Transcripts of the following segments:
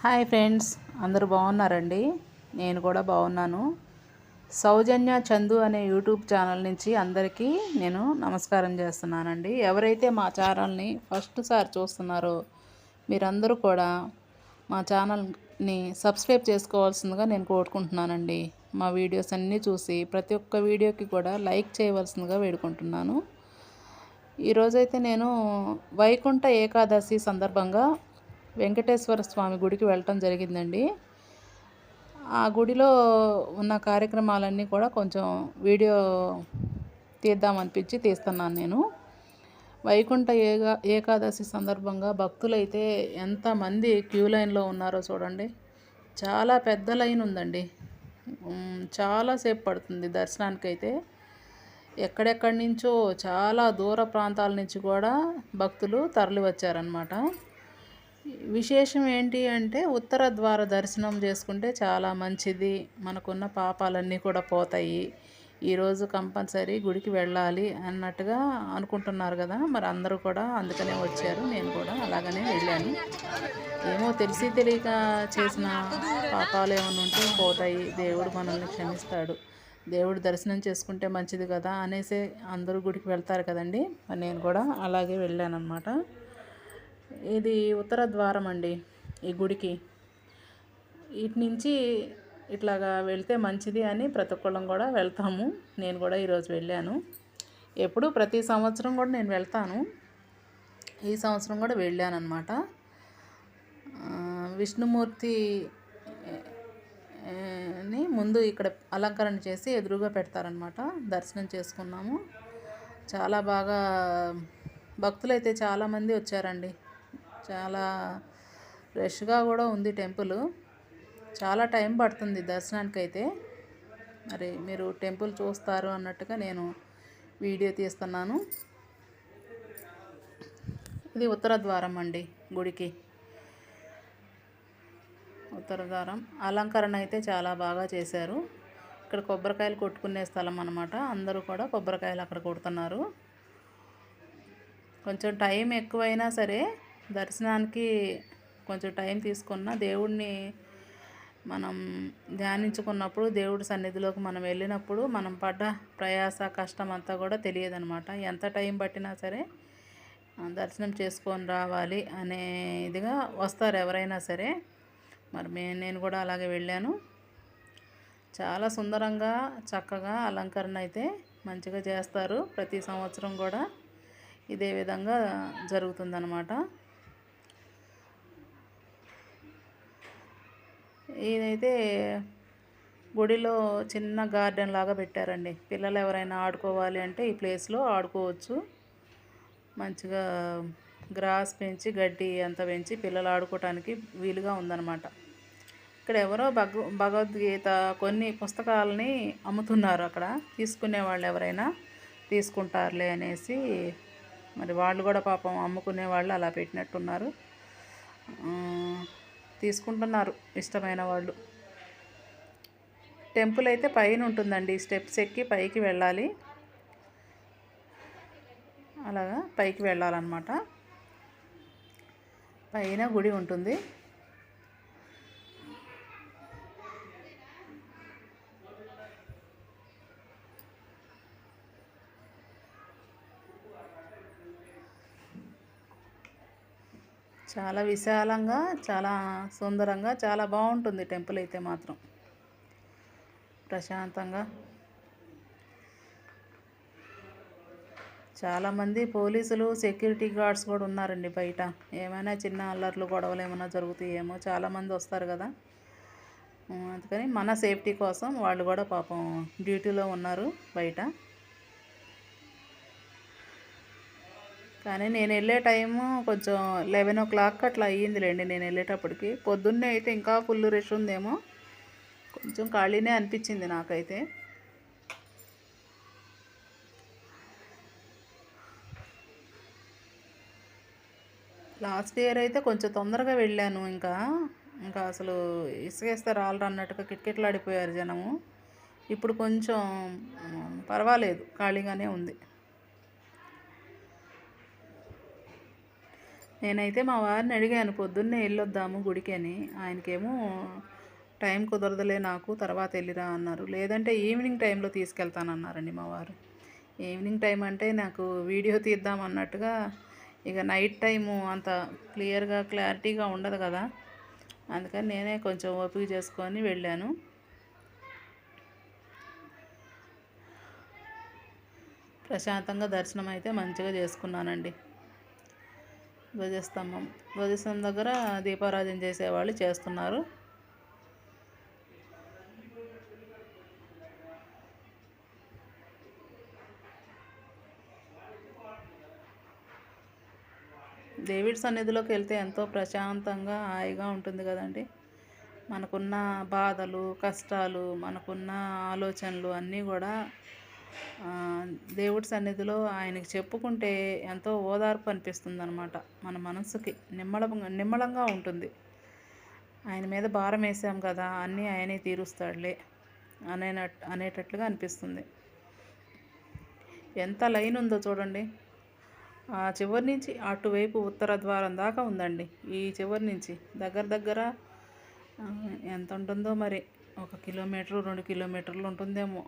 Hi friends అందరూ బాగున్నారండి? నేను కూడా బాగున్నాను. సౌజన్య చందు అనే యూట్యూబ్ ఛానల్ నుంచి అందరికీ నేను నమస్కారం చేస్తున్నానండి. ఎవరైతే మా ఛానల్ని ఫస్ట్ సారి చూస్తున్నారో మీరందరూ కూడా మా ఛానల్ని సబ్స్క్రైబ్ చేసుకోవాల్సిందిగా నేను కోరుకుంటున్నానండి. మా వీడియోస్ అన్నీ చూసి ప్రతి ఒక్క వీడియోకి కూడా లైక్ చేయవలసిందిగా వేడుకుంటున్నాను. ఈరోజైతే నేను వైకుంఠ ఏకాదశి సందర్భంగా వెంకటేశ్వర స్వామి గుడికి వెళ్ళటం జరిగిందండి. ఆ గుడిలో ఉన్న కార్యక్రమాలన్నీ కూడా కొంచెం వీడియో తీద్దామనిపించి తీస్తున్నాను నేను. వైకుంఠ ఏగా ఏకాదశి సందర్భంగా భక్తులైతే ఎంతమంది క్యూ లైన్లో ఉన్నారో చూడండి. చాలా పెద్ద లైన్ ఉందండి. చాలాసేపు పడుతుంది దర్శనానికి అయితే ఎక్కడెక్కడి నుంచో చాలా దూర ప్రాంతాల నుంచి కూడా భక్తులు తరలి వచ్చారనమాట విశేషం ఏంటి అంటే ఉత్తర ద్వార దర్శనం చేసుకుంటే చాలా మంచిది. మనకున్న పాపాలన్నీ కూడా పోతాయి. ఈరోజు కంపల్సరీ గుడికి వెళ్ళాలి అన్నట్టుగా అనుకుంటున్నారు కదా. మరి అందరూ కూడా అందుకనే వచ్చారు. నేను కూడా అలాగనే వెళ్ళాను. ఏమో తెలిసి తెలియక చేసిన పాపాలు ఏమైనా ఉంటే పోతాయి. దేవుడు మనల్ని క్షమిస్తాడు. దేవుడు దర్శనం చేసుకుంటే మంచిది కదా అనేసి అందరూ గుడికి వెళ్తారు కదండి. నేను కూడా అలాగే వెళ్ళాను అనమాట ఇది ఉత్తర ద్వారం అండి ఈ గుడికి. ఇటు నుంచి ఇట్లాగా వెళ్తే మంచిది అని ప్రతి ఒక్కళ్ళం కూడా వెళ్తాము. నేను కూడా ఈరోజు వెళ్ళాను. ఎప్పుడు ప్రతి సంవత్సరం కూడా నేను వెళ్తాను. ఈ సంవత్సరం కూడా వెళ్ళాను అనమాట విష్ణుమూర్తి ని ముందు ఇక్కడ అలంకరణ చేసి ఎదురుగా పెడతారనమాట దర్శనం చేసుకున్నాము. చాలా బాగా భక్తులైతే చాలామంది వచ్చారండి. చాలా రష్గా కూడా ఉంది టెంపుల్. చాలా టైం పడుతుంది దర్శనానికి అయితే మరి మీరు టెంపుల్ చూస్తారు అన్నట్టుగా నేను వీడియో తీస్తున్నాను. ఇది ఉత్తర ద్వారం అండి గుడికి. ఉత్తర ద్వారం. అలంకరణ అయితే చాలా బాగా చేశారు. ఇక్కడ కొబ్బరికాయలు కొట్టుకునే స్థలం అనమాట అందరూ కూడా కొబ్బరికాయలు అక్కడ కొడుతున్నారు. కొంచెం టైం ఎక్కువైనా సరే దర్శనానికి కొంచెం టైం తీసుకున్న దేవుడిని మనం ధ్యానించుకున్నప్పుడు దేవుడి సన్నిధిలోకి మనం వెళ్ళినప్పుడు మనం పడ్డ ప్రయాస కష్టం అంతా కూడా తెలియదనమాట ఎంత టైం పట్టినా సరే దర్శనం చేసుకొని రావాలి అనే ఇదిగా వస్తారు ఎవరైనా సరే. మరి మే నేను కూడా అలాగే వెళ్ళాను. చాలా సుందరంగా చక్కగా అలంకరణ అయితే మంచిగా చేస్తారు. ప్రతి సంవత్సరం కూడా ఇదే విధంగా జరుగుతుందన్నమాట. ఇదైతే గుడిలో చిన్న గార్డెన్ లాగా పెట్టారండి. పిల్లలు ఎవరైనా ఆడుకోవాలి అంటే ఈ ప్లేస్లో ఆడుకోవచ్చు. మంచిగా గ్రాస్ పెంచి గడ్డి అంతా పెంచి పిల్లలు ఆడుకోవటానికి వీలుగా ఉందన్నమాట. ఇక్కడ ఎవరో భగ భగవద్గీత కొన్ని పుస్తకాలని అమ్ముతున్నారు అక్కడ. తీసుకునే వాళ్ళు ఎవరైనా తీసుకుంటారులే అనేసి మరి వాళ్ళు కూడా పాపం అమ్ముకునే వాళ్ళు అలా పెట్టినట్టున్నారు. తీసుకుంటున్నారు ఇష్టమైన వాళ్ళు. టెంపుల్ అయితే పైన ఉంటుందండి. స్టెప్స్ ఎక్కి పైకి వెళ్ళాలి. అలాగా పైకి వెళ్ళాలన్నమాట. పైన గుడి ఉంటుంది. చాలా విశాలంగా చాలా సుందరంగా చాలా బాగుంటుంది టెంపుల్ అయితే మాత్రం. ప్రశాంతంగా. చాలామంది పోలీసులు సెక్యూరిటీ గార్డ్స్ కూడా ఉన్నారండి బయట. ఏమైనా చిన్న అల్లర్లు గొడవలు ఏమైనా జరుగుతాయేమో చాలామంది వస్తారు కదా. అందుకని మన సేఫ్టీ కోసం వాళ్ళు కూడా పాపం డ్యూటీలో ఉన్నారు బయట. కానీ నేను వెళ్ళే టైము కొంచెం లెవెన్ ఓ క్లాక్ అట్లా అయ్యిందిలేండి నేను వెళ్ళేటప్పటికి. పొద్దున్నే అయితే ఇంకా ఫుల్ రష్ ఉందేమో. కొంచెం ఖాళీనే అనిపించింది నాకైతే. లాస్ట్ ఇయర్ అయితే కొంచెం తొందరగా వెళ్ళాను ఇంకా. ఇంకా అసలు ఇసుకేస్తే రాళ్ళు అన్నట్టుగా కిటకిటలాడిపోయారు జనము. ఇప్పుడు కొంచెం పర్వాలేదు ఖాళీగానే ఉంది. నేనైతే మా వారిని అడిగాను పొద్దున్నే వెళ్ళొద్దాము గుడికి అని ఆయనకేమో టైం కుదరదులే నాకు తర్వాత వెళ్ళిరా అన్నారు. లేదంటే ఈవినింగ్ టైంలో తీసుకెళ్తానన్నారండి మా వారు. ఈవినింగ్ టైం అంటే నాకు వీడియో తీద్దాం అన్నట్టుగా ఇక నైట్ టైము అంత క్లియర్గా క్లారిటీగా ఉండదు కదా. అందుకని నేనే కొంచెం ఓపిక చేసుకొని వెళ్ళాను. ప్రశాంతంగా దర్శనం అయితే మంచిగా చేసుకున్నానండి. ధ్వజస్తంభం. ధ్వజస్తంభం దగ్గర దీపారాధన చేసేవాళ్ళు చేస్తున్నారు. దేవుడి సన్నిధిలోకి వెళ్తే ఎంతో ప్రశాంతంగా హాయిగా ఉంటుంది కదండి. మనకున్న బాధలు కష్టాలు మనకున్న ఆలోచనలు అన్నీ కూడా దేవుడి సన్నిధిలో ఆయనకి చెప్పుకుంటే ఎంతో ఓదార్పు అనిపిస్తుంది అనమాట మన మనసుకి. నిమ్మల నిమ్మళంగా ఉంటుంది. ఆయన మీద భారం వేసాం కదా అన్నీ ఆయనే తీరుస్తాడులే అనేనట్ అనేటట్లుగా అనిపిస్తుంది. ఎంత లైన్ ఉందో చూడండి. ఆ చివరి నుంచి అటువైపు ఉత్తర ద్వారం దాకా ఉందండి. ఈ చివరి నుంచి దగ్గర దగ్గర ఎంత ఉంటుందో మరి? ఒక కిలోమీటర్ రెండు కిలోమీటర్లు ఉంటుందేమో.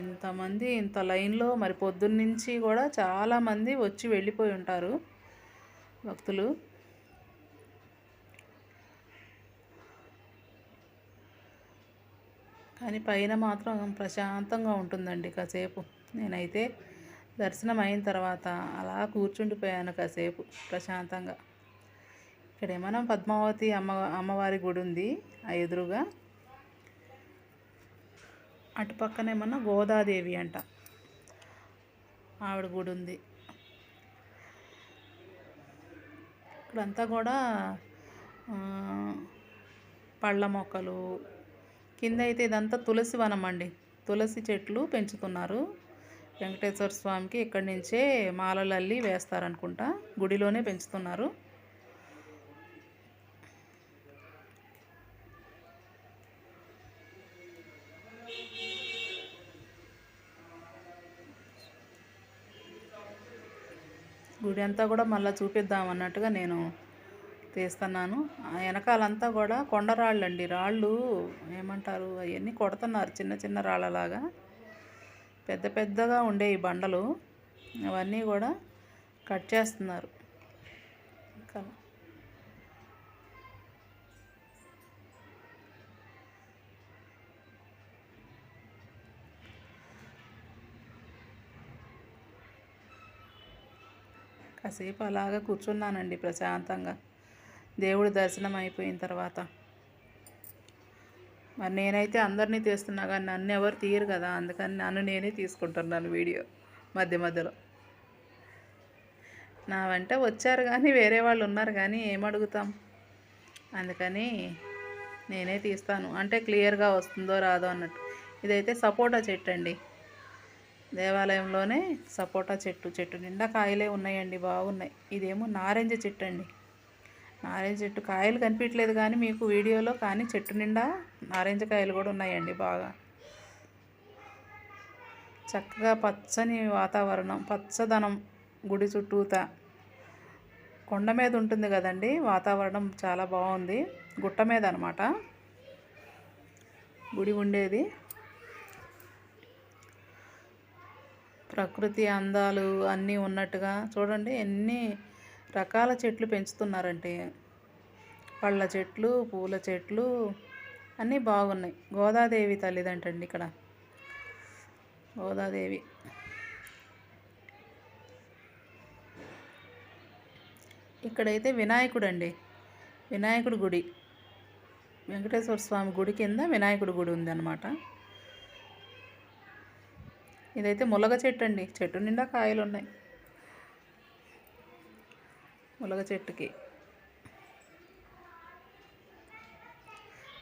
ఇంతమంది ఇంత లైన్లో మరి పొద్దున్నుంచి కూడా చాలామంది వచ్చి వెళ్ళిపోయి ఉంటారు భక్తులు. కానీ పైన మాత్రం ప్రశాంతంగా ఉంటుందండి కాసేపు. నేనైతే దర్శనం అయిన తర్వాత అలా కూర్చుండిపోయాను కాసేపు ప్రశాంతంగా. ఇక్కడ మనం పద్మావతి అమ్మ అమ్మవారి గుడి ఉంది ఆ ఎదురుగా. అటు పక్కనేమన్నా గోదాదేవి అంట. ఆవిడ గుడి ఉంది. ఇక్కడంతా కూడా పళ్ళ మొక్కలు కింద అయితే ఇదంతా తులసి వనం అండి. తులసి చెట్లు పెంచుతున్నారు వెంకటేశ్వర స్వామికి ఇక్కడి నుంచే మాలలల్లి వేస్తారనుకుంటా. గుడిలోనే పెంచుతున్నారు. గుడి అంతా కూడా మళ్ళీ చూపిద్దాం అన్నట్టుగా నేను తీస్తున్నాను. వెనకాలంతా కూడా కొండరాళ్ళు అండి రాళ్ళు ఏమంటారు? అవన్నీ కొడుతున్నారు చిన్న చిన్న రాళ్ళలాగా. పెద్ద పెద్దగా ఉండే ఈ బండలు. అవన్నీ కూడా కట్ చేస్తున్నారు. కాసేపు అలాగా కూర్చున్నానండి ప్రశాంతంగా. దేవుడు దర్శనం అయిపోయిన తర్వాత. మరి నేనైతే అందరినీ తీస్తున్నా కానీ నన్ను ఎవరు తీయరు కదా అందుకని నన్ను నేనే తీసుకుంటున్నాను వీడియో మధ్య మధ్యలో. నా వెంట వచ్చారు కానీ వేరే వాళ్ళు ఉన్నారు కానీ ఏమడుగుతాం అందుకని నేనే తీస్తాను. అంటే క్లియర్గా వస్తుందో రాదో అన్నట్టు. ఇదైతే సపోటా చెట్టు అండి. దేవాలయంలోనే సపోటా చెట్టు చెట్టు నిండా కాయలే ఉన్నాయండి బాగున్నాయి. ఇదేమో నారింజ చెట్టు అండి నారింజ చెట్టు కాయలు కనిపించలేదు కానీ మీకు వీడియోలో కానీ చెట్టు నిండా నారింజ కాయలు కూడా ఉన్నాయండి బాగా. చక్కగా పచ్చని వాతావరణం పచ్చదనం గుడి చుట్టూత. కొండ మీద ఉంటుంది కదండి వాతావరణం చాలా బాగుంది. గుట్ట మీద అనమాట గుడి ఉండేది. ప్రకృతి అందాలు అన్నీ ఉన్నట్టుగా చూడండి ఎన్ని రకాల చెట్లు పెంచుతున్నారంటే. పళ్ళ చెట్లు పూల చెట్లు అన్నీ బాగున్నాయి. గోదాదేవి తల్లిదంటండి ఇక్కడ. గోదాదేవి. ఇక్కడైతే వినాయకుడు అండి వినాయకుడు గుడి. వెంకటేశ్వర స్వామి గుడి కింద వినాయకుడు గుడి ఉందన్నమాట. ఇదైతే ములగ చెట్టు అండి చెట్టు నిండా కాయలు ఉన్నాయి ములగ చెట్టుకి.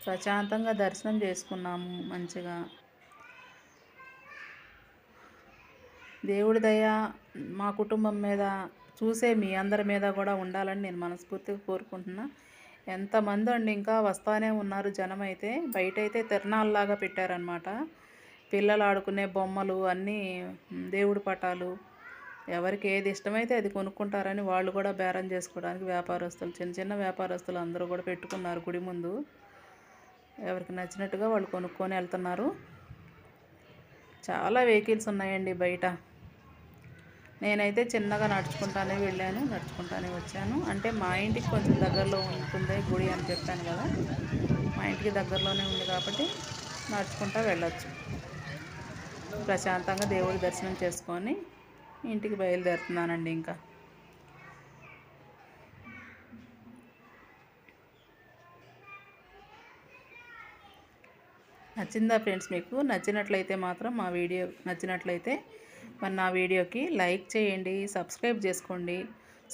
ప్రశాంతంగా దర్శనం చేసుకున్నాము మంచిగా. దేవుడి దయ మా కుటుంబం మీద చూసే మీ అందరి మీద కూడా ఉండాలని నేను మనస్ఫూర్తిగా కోరుకుంటున్నా. ఎంతమంది అండి ఇంకా వస్తానే ఉన్నారు జనం అయితే బయట అయితే తిరణాలలాగా పెట్టారనమాట పిల్లలు ఆడుకునే బొమ్మలు అన్నీ దేవుడి పటాలు. ఎవరికి ఏది ఇష్టమైతే అది కొనుక్కుంటారని వాళ్ళు కూడా బేరం చేసుకోవడానికి వ్యాపారస్తులు చిన్న చిన్న వ్యాపారస్తులు అందరూ కూడా పెట్టుకున్నారు గుడి ముందు. ఎవరికి నచ్చినట్టుగా వాళ్ళు కొనుక్కొని వెళ్తున్నారు. చాలా వెహికల్స్ ఉన్నాయండి బయట. నేనైతే చిన్నగా నడుచుకుంటానే వెళ్ళాను నడుచుకుంటానే వచ్చాను. అంటే మా ఇంటికి కొంచెం దగ్గరలో ఉంటుంది గుడి అని చెప్పాను కదా. మా ఇంటికి దగ్గరలోనే ఉంది కాబట్టి నడుచుకుంటా వెళ్ళచ్చు. ప్రశాంతంగా దేవుడి దర్శనం చేసుకొని ఇంటికి బయలుదేరుతున్నానండి ఇంకా. నచ్చిందా ఫ్రెండ్స్ మీకు? నచ్చినట్లయితే మాత్రం మా వీడియో నచ్చినట్లయితే మరి నా వీడియోకి లైక్ చేయండి సబ్స్క్రైబ్ చేసుకోండి.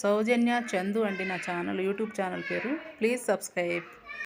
సౌజన్య చందు అండి నా ఛానల్ యూట్యూబ్ ఛానల్ పేరు. Please subscribe.